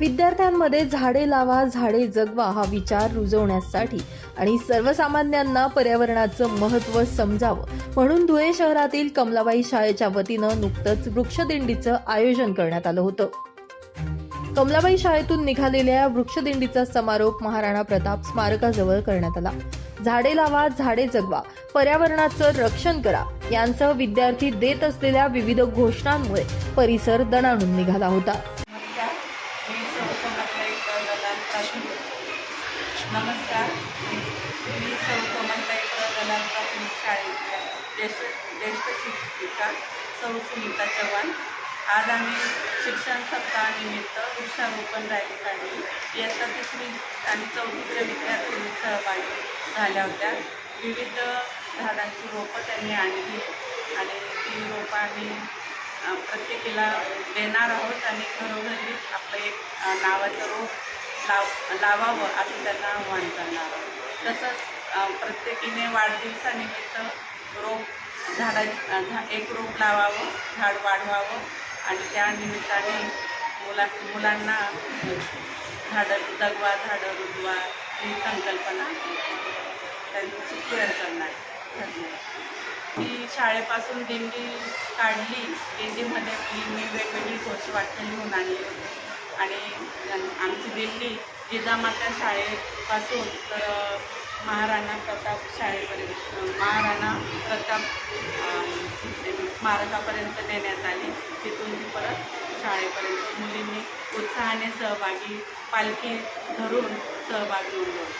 विद्यार्थ्यांमध्ये झाडे लावा झाडे जगवा हा विचार रुजवण्यासाठी आणि सर्वसामान्यांना पर्यावरणाचं महत्त्व समजावं म्हणून धुळे शहरातील कमलाबाई शाळेच्या वतीनं नुकतंच वृक्षदिंडीचं आयोजन करण्यात आलं होतं. कमलाबाई शाळेतून निघालेल्या वृक्षदिंडीचा समारोप महाराणा प्रताप स्मारकाजवळ करण्यात आला. झाडे लावा झाडे जगवा पर्यावरणाचं रक्षण करा यांसह विद्यार्थी देत असलेल्या विविध घोषणांमुळे परिसर दणाणून निघाला होता. नमस्कार. मी सौकोमताई प्रदलाल प्राथमिक शाळेतल्या ज्येष्ठ ज्येष्ठ शिक्षिका सौ सुनीता चव्हाण. आज आम्ही शिक्षण सप्ताहानिमित्त वृक्षारोपण रॅली काढली. इयत्ता तिसरी आणि चौथीच्या विद्यार्थ्यांनी सहभागी झाल्या होत्या. विविध झाडांची रोपं त्यांनी आणली आणि ती रोपं आम्ही प्रत्येकीला देणार आहोत आणि घरोघरी आपलं एक नावाचं रोप लाव लावावं असं त्यांना आव्हान करणार. तसंच प्रत्येकीने वाढदिवसानिमित्त रोप झाडा झा एक रोप लावावं झाड वाढवावं आणि त्या निमित्ताने मुला मुलांना झाडं जगवा झाडं रुजवा ही संकल्पना त्यांची केअर करणार. मी शाळेपासून दिंडी काढली. दिंडीमध्ये मी वेगवेगळी घोषवाक्य लिहून आणली होती आणि आमची दिल्ली जिजामाता शाळेपासून तर महाराणा प्रताप शाळेपर्यंत महाराणा प्रताप स्मारकापर्यंत नेण्यात आली. तिथून ती परत शाळेपर्यंत मुलींनी उत्साहाने सहभागी पालखी धरून सहभागी होतो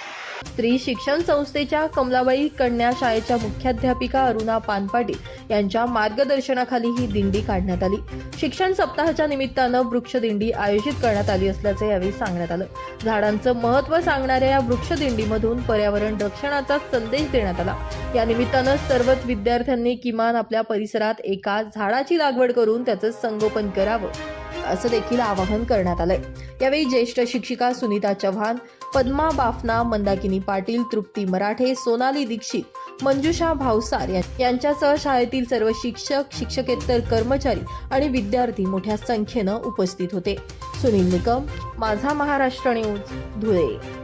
स्त्री शिक्षण संस्थेच्या कमलाबाई कन्या शाळेच्या मुख्याध्यापिका अरुणा पानपाटील यांच्या मार्गदर्शनाखाली ही दिंडी काढण्यात आली. शिक्षण सप्ताहाच्या निमित्तानं वृक्षदिंडी आयोजित करण्यात आली असल्याचं यावेळी सांगण्यात आलं. झाडांचं महत्त्व सांगणाऱ्या या वृक्षदिंडीमधून पर्यावरण रक्षणाचा संदेश देण्यात आला. या निमित्तानं सर्वच विद्यार्थ्यांनी किमान आपल्या परिसरात एका झाडाची लागवड करून त्याचं संगोपन करावं असं देखील आवाहन करण्यात आलंय. यावेळी ज्येष्ठ शिक्षिका सुनीता चव्हाण पद्मा बाफना मंदाकिनी पाटील तृप्ती मराठे सोनाली दीक्षित मंजुषा भावसार यांच्यासह शाळेतील सर्व शिक्षक शिक्षकेतर कर्मचारी आणि विद्यार्थी मोठ्या संख्येनं उपस्थित होते. सुनील निकम माझा महाराष्ट्र न्यूज धुळे.